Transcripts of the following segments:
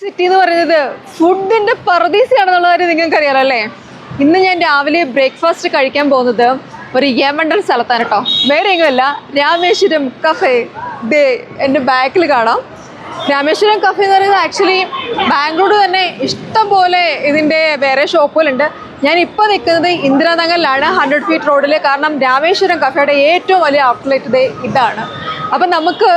City എന്ന് പറയുന്നത് ഫുഡിന്റെ പറദീസയാണെന്നുള്ള കാര്യം നിങ്ങൾക്ക് അറിയാലോ അല്ലേ? ഇന്ന് ഞാൻ രാവിലെ ബ്രേക്ക്ഫാസ്റ്റ് കഴിക്കാൻ പോകുന്നത് ഒരു യമണ്ടൽ സ്ഥലത്താണ് കേട്ടോ. വേറെ എങ്ങനെയല്ല രാമേശ്വരം കഫേ ദേ എന്റെ ബാക്കിൽ കാണാം. രാമേശ്വരം കഫേ എന്ന് പറയുന്നത് ആക്ച്വലി ബാംഗ്ലൂർ തന്നെ ഇഷ്ടം പോലെ ഇതിന്റെ വേറെ ഷോപ്പുകളുണ്ട്. ഞാൻ ഇപ്പോൾ നിൽക്കുന്നത് ഇന്ദിരാനഗറിലാണ് ഹൺഡ്രഡ് ഫീറ്റ് റോഡിൽ കാരണം രാമേശ്വരം കഫേയുടെ ഏറ്റവും വലിയ ഔട്ട്ലെറ്റ് ഇതാണ്. അപ്പം നമുക്ക്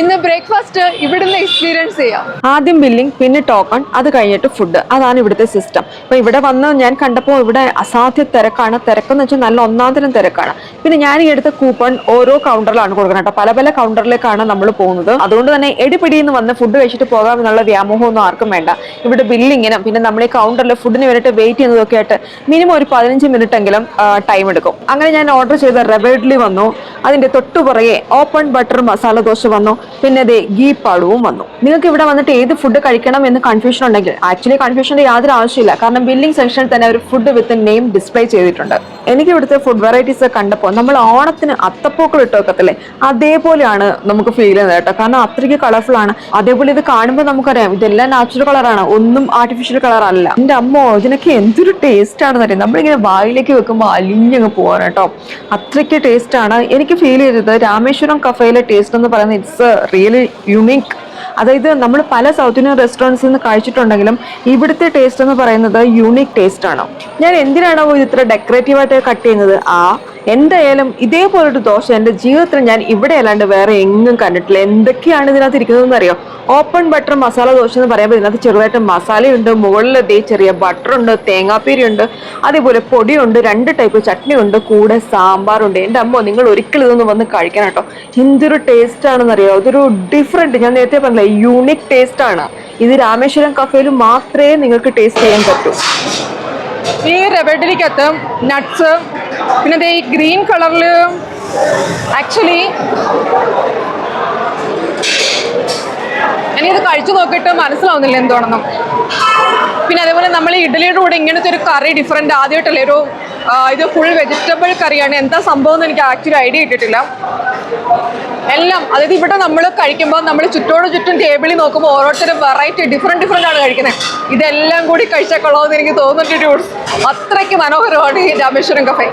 ഇന്ന് ബ്രേക്ക്ഫാസ്റ്റ് ഇവിടുന്ന് എക്സ്പീരിയൻസ് ചെയ്യാം. ആദ്യം ബില്ലിംഗ് പിന്നെ ടോക്കൺ അത് കഴിഞ്ഞിട്ട് ഫുഡ് അതാണ് ഇവിടുത്തെ സിസ്റ്റം അപ്പൊ ഇവിടെ വന്ന് ഞാൻ കണ്ടപ്പോൾ ഇവിടെ അസാധ്യ തിരക്കാണ്. തിരക്കെന്ന് വെച്ചാൽ നല്ല ഒന്നാന്തരം തിരക്കാണ്. പിന്നെ ഞാൻ ഈ എടുത്ത കൂപ്പൺ ഓരോ കൗണ്ടറിലാണ് കൊടുക്കുന്നത് കേട്ടോ. പല പല കൗണ്ടറിലേക്കാണ് നമ്മൾ പോകുന്നത്. അതുകൊണ്ട് തന്നെ എടിപിടിന്ന് വന്ന് ഫുഡ് കഴിച്ചിട്ട് പോകാം എന്നുള്ള വ്യാമോഹമൊന്നും ആർക്കും വേണ്ട. ഇവിടെ ബില്ലിങ്ങിനും പിന്നെ നമ്മൾ ഈ കൗണ്ടറിൽ ഫുഡിന് വേണ്ടിയിട്ട് വെയിറ്റ് ചെയ്യുന്നതൊക്കെ ആയിട്ട് മിനിമം ഒരു പതിനഞ്ച് മിനിറ്റ് എങ്കിലും ടൈം എടുക്കും. അങ്ങനെ ഞാൻ ഓർഡർ ചെയ്ത റവ ഇഡ്ലി വന്നു. അതിന്റെ തൊട്ടുപുറകെ ഓപ്പൺ ബട്ടർ മസാല ദോശ വന്നു. പിന്നെ ദേ ഗീ പാടുവും വന്നു. നിങ്ങൾക്ക് ഇവിടെ വന്നിട്ട് ഏത് ഫുഡ് കഴിക്കണം എന്ന് കൺഫ്യൂഷൻ ഉണ്ടെങ്കിൽ ആക്ച്വലി കൺഫ്യൂഷന്റെ യാതൊരു ആവശ്യമില്ല കാരണം ബില്ലിംഗ് സെക്ഷനിൽ തന്നെ ഒരു ഫുഡ് വിത്ത് നെയിം ഡിസ്പ്ലേ ചെയ്തിട്ടുണ്ട്. എനിക്ക് ഇവിടുത്തെ ഫുഡ് വെറൈറ്റീസ് കണ്ടപ്പോൾ നമ്മൾ ഓണത്തിന് അത്തപ്പൂക്കൾ ഇട്ട് വെക്കത്തില്ലേ? അതേപോലെയാണ് നമുക്ക് ഫീൽ ചെയ്യുന്നത് കേട്ടോ. കാരണം അത്രയ്ക്ക് കളർഫുൾ ആണ്. അതേപോലെ ഇത് കാണുമ്പോൾ നമുക്കറിയാം ഇതെല്ലാം നാച്ചുറൽ കളറാണ് ഒന്നും ആർട്ടിഫിഷ്യൽ കളർ അല്ല. എന്റെ അമ്മോ ഇതിനൊക്കെ എന്തൊരു ടേസ്റ്റ് ആണെന്ന് അറിയാം? നമ്മളിങ്ങനെ വായിലേക്ക് വെക്കുമ്പോൾ അലിഞ്ഞങ്ങ് പോകാൻ കേട്ടോ. അത്രയ്ക്ക് ടേസ്റ്റ് ആണ്. എനിക്ക് ഫീൽ ചെയ്തത് രാമേശ്വരം കഫേയിലെ ടേസ്റ്റ് എന്ന് പറയുന്നത് ഇറ്റ്സ് റിയലി യുണീക്ക് അതായത് നമ്മൾ പല സൗത്ത് ഇന്ത്യൻ റെസ്റ്റോറന്റ്സിൽ നിന്ന് കഴിച്ചിട്ടുണ്ടെങ്കിലും ഇവിടുത്തെ ടേസ്റ്റ് എന്ന് പറയുന്നത് യൂണിക് ടേസ്റ്റ് ആണ്. ഞാൻ എന്തിനാണോ ഇത് ഇത്ര ഡെക്കറേറ്റീവായിട്ട് കട്ട് ചെയ്യുന്നത്? ആ എന്തായാലും ഇതേപോലൊരു ദോശ എന്റെ ജീവിതത്തിൽ ഞാൻ ഇവിടെ അല്ലാണ്ട് വേറെ എങ്ങും കണ്ടിട്ടില്ല. എന്തൊക്കെയാണ് ഇതിനകത്ത് ഇരിക്കുന്നതെന്ന് അറിയോ? ഓപ്പൺ ബട്ടർ മസാല ദോശ എന്ന് പറയുമ്പോൾ ഇതിനകത്ത് ചെറുതായിട്ട് മസാലയുണ്ട് മുകളിൽ ദേ ചെറിയ ബട്ടർ ഉണ്ട് തേങ്ങാപ്പീരി ഉണ്ട് അതേപോലെ പൊടിയുണ്ട് രണ്ട് ടൈപ്പ് ചട്നി ഉണ്ട് കൂടെ സാമ്പാറുണ്ട്. എന്റെ അമ്മ നിങ്ങൾ ഒരിക്കലും ഇതൊന്നും വന്ന് കഴിക്കണം കേട്ടോ. എന്തൊരു ടേസ്റ്റ് ആണെന്ന് അറിയോ? അതൊരു ഡിഫറെന്റ് ഞാൻ നേരത്തെ പറഞ്ഞില്ല യൂണിക് ടേസ്റ്റ് ആണ്. ഇത് രാമേശ്വരം കഫേയിൽ മാത്രമേ നിങ്ങൾക്ക് ടേസ്റ്റ് ചെയ്യാൻ പറ്റൂ. ഈ റെബഡിലിക്കകത്ത് നട്ട്സ് പിന്നെ ദേ ഈ ഗ്രീൻ കളറിൽ ആക്ച്വലി ഇനി ഇത് കഴിച്ചു നോക്കിയിട്ട് മനസ്സിലാവുന്നില്ല എന്തുകൊണ്ടെന്നും പിന്നെ അതേപോലെ നമ്മൾ ഇഡ്ഡലിയുടെ കൂടെ ഇങ്ങനത്തെ ഒരു കറി ഡിഫറെന്റ് ആദ്യമായിട്ടല്ലേ ഒരു ഇത് ഫുൾ വെജിറ്റബിൾ കറിയാണ്. എന്താ സംഭവം എന്ന് എനിക്ക് ആക്ച്വലി ഐഡിയ കിട്ടിയിട്ടില്ല. എല്ലാം അതായത് ഇവിടെ നമ്മൾ കഴിക്കുമ്പോൾ നമ്മൾ ചുറ്റോട് ചുറ്റും ടേബിളിൽ നോക്കുമ്പോൾ ഓരോരുത്തരും വെറൈറ്റി ഡിഫറെന്റ് ഡിഫറെന്റ് ആണ് കഴിക്കുന്നത് ഇതെല്ലാം കൂടി കഴിച്ചാൽ കൊള്ളാമെന്ന് എനിക്ക് തോന്നുന്നുണ്ട് അത്രയ്ക്ക് മനോഹരമാണ് ഈ രാമേശ്വരം കഫേ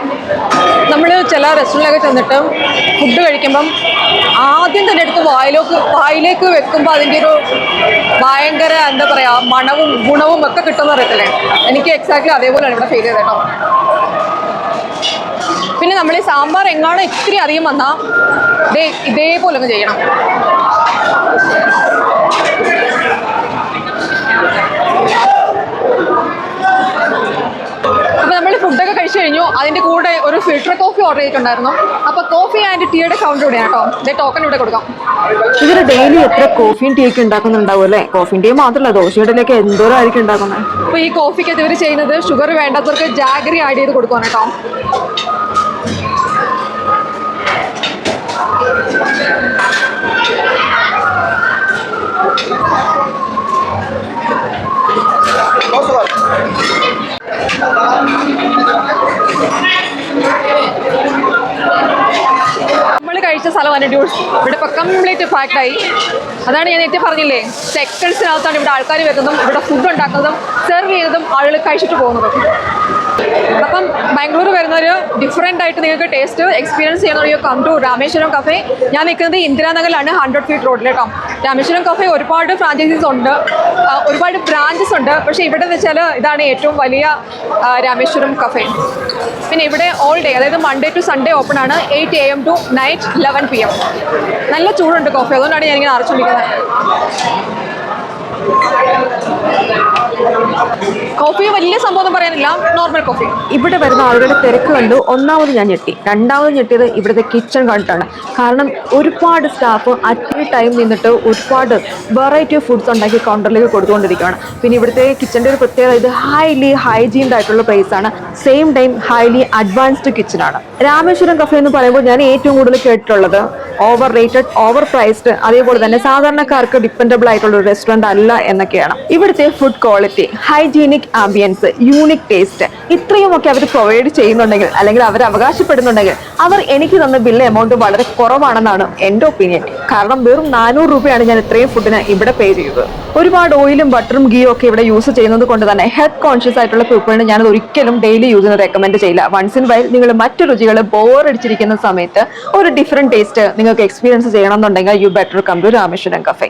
നമ്മൾ ചില റെസ്റ്റോറന്റിലൊക്കെ ചെന്നിട്ട് ഫുഡ് കഴിക്കുമ്പം ആദ്യം തന്നെ എടുത്ത് വായിലേക്ക് വായിലേക്ക് വെക്കുമ്പോൾ അതിന്റെ ഒരു ഭയങ്കര എന്താ പറയുക മണവും ഗുണവും ഒക്കെ കിട്ടുമെന്ന് അറിയത്തില്ലേ? എനിക്ക് എക്സാക്ട്ലി അതേപോലെയാണ് ഇവിടെ ഫീൽ ചെയ്തേട്ടോ പിന്നെ നമ്മൾ ഈ സാമ്പാർ എങ്ങാണോ ഇത്തിരി അധികം വന്നാൽ ദേ ഇതേപോലെ ഒന്ന് ചെയ്യണം അപ്പോൾ നമ്മൾ ഫുഡൊക്കെ കഴിച്ചു കഴിഞ്ഞു അതിന്റെ കൂടെ ഒരു ഫിൽറ്റർ കോഫി ഓർഡർ ചെയ്തിട്ടുണ്ടായിരുന്നു. അപ്പോൾ കോഫി ആൻഡ് ടീയുടെ കൗണ്ടർ ഇവിടെയാണ് കേട്ടോ. ഇതേ ടോക്കൺ ഇവിടെ കൊടുക്കാം. ഇവർ ഡെയിലി എത്ര കോഫിയും ടീ ഒക്കെ ഉണ്ടാക്കുന്നുണ്ടാവും അല്ലേ? കോഫിയും ടീ മാത്രമല്ല ദോശയുടെയൊക്കെ എന്തോരം ആയിരിക്കും ഉണ്ടാക്കുന്നത്? അപ്പോൾ ഈ കോഫിക്കകത്ത് ഇവർ ചെയ്യുന്നത് ഷുഗർ വേണ്ടാത്തവർക്ക് ജാഗറി ആഡ് ചെയ്ത് കൊടുക്കുവാണ് കേട്ടോ. കഴിച്ച സ്ഥലമാണ് ഡ്യൂസ് ഇവിടെ ഇപ്പം കംപ്ലീറ്റ് ഫാക്റ്റായി അതാണ് ഞാൻ നേരത്തെ പറഞ്ഞില്ലേ സെക്കൻഡ്സിനകത്താണ് ഇവിടെ ആൾക്കാർ വരുന്നതും ഇവിടെ ഫുഡ് ഉണ്ടാക്കുന്നതും സെർവ് ചെയ്യുന്നതും ആളുകൾ കഴിച്ചിട്ട് പോകുന്നതും. അപ്പം ബാംഗ്ലൂർ വരുന്നവർ ഡിഫറെന്റ് ആയിട്ട് നിങ്ങൾക്ക് ടേസ്റ്റ് എക്സ്പീരിയൻസ് ചെയ്യണമെങ്കിൽ കം ടു രാമേശ്വരം കഫേ ഞാൻ നിൽക്കുന്നത് ഇന്ദിരാനഗറിലാണ് ഹൺഡ്രഡ് ഫീറ്റ് റോഡിൽ കേട്ടോ രാമേശ്വരം കഫേ ഒരുപാട് ഫ്രാഞ്ചൈസീസ് ഉണ്ട് ഒരുപാട് ബ്രാഞ്ചസ് ഉണ്ട്. പക്ഷേ ഇവിടെ എന്ന് വെച്ചാൽ ഇതാണ് ഏറ്റവും വലിയ രാമേശ്വരം കഫേ പിന്നെ ഇവിടെ ഓൾ ഡേ അതായത് മൺഡേ ടു സൺഡേ ഓപ്പൺ ആണ് eight A M to night eleven P M നല്ല ചൂടുണ്ട് കോഫി അതുകൊണ്ടാണ് ഞാനിങ്ങനെ അറച്ചുകൊണ്ടിരിക്കുന്നത് കോഫി വലിയ സംഭവം പറയാനില്ല. നോർമൽ കോഫി ഇവിടെ വരുന്ന ആളുകളുടെ തിരക്ക് കണ്ടു. ഒന്നാമത് ഞാൻ ഞെട്ടി. രണ്ടാമത് ഞെട്ടിയത് ഇവിടുത്തെ കിച്ചൺ കണ്ടിട്ടാണ്. കാരണം ഒരുപാട് സ്റ്റാഫ് അറ്റ് ടൈം നിന്നിട്ട് ഒരുപാട് വെറൈറ്റി ഓഫ് ഫുഡ്സ് ഉണ്ടാക്കി കൗണ്ടറിലേക്ക് കൊടുത്തുകൊണ്ടിരിക്കുകയാണ്. പിന്നെ ഇവിടുത്തെ കിച്ചന്റെ ഒരു പ്രത്യേകത ഇത് ഹൈലി ഹൈജീൻഡ് ആയിട്ടുള്ള പ്ലേസ് ആണ്. Same time highly advanced kitchen ആണ്. രാമേശ്വരം കഫേ എന്ന് പറയുമ്പോൾ ഞാൻ ഏറ്റവും കൂടുതൽ കേട്ടിട്ടുള്ളത് ഓവർ റേറ്റഡ് ഓവർ പ്രൈസ്ഡ് അതേപോലെ തന്നെ സാധാരണക്കാർക്ക് ഡിപ്പെൻഡബിൾ ആയിട്ടുള്ള ഒരു റെസ്റ്റോറന്റ് അല്ല എന്നൊക്കെയാണ്. ഇവിടുത്തെ food quality hygienic ambience unique taste ഇത്രയും ഒക്കെ അവർ പ്രൊവൈഡ് ചെയ്യുന്നുണ്ടെങ്കിൽ അല്ലെങ്കിൽ അവർ അവകാശപ്പെടുന്നുണ്ടെങ്കിൽ അവർ എനിക്ക് തന്ന ബില്ല് എമൗണ്ട് വളരെ കുറവാണെന്നാണ് എന്റെ ഒപ്പീനിയൻ കാരണം വെറും നാനൂറ് രൂപയാണ് ഞാൻ ഇത്രയും ഫുഡിന് ഇവിടെ പേ ചെയ്തത്. ഒരുപാട് ഓയിലും ബട്ടറും ഗീയും ഒക്കെ ഇവിടെ യൂസ് ചെയ്യുന്നത് കൊണ്ട് തന്നെ ഹെൽത്ത് കോൺഷ്യസ് ആയിട്ടുള്ള പീപ്പിളിന് ഞാനത് ഒരിക്കലും ഡെയിലി യൂസിന് റെക്കമെൻഡ് ചെയ്യില്ല. വൺസ് ഇൻ വൈൽ നിങ്ങൾ മറ്റു രുചികൾ ബോർ അടിച്ചിരിക്കുന്ന സമയത്ത് ഒരു ഡിഫറെന്റ് ടേസ്റ്റ് നിങ്ങൾക്ക് എക്സ്പീരിയൻസ് ചെയ്യണമെന്നുണ്ടെങ്കിൽ you better come to Rameshwaram cafe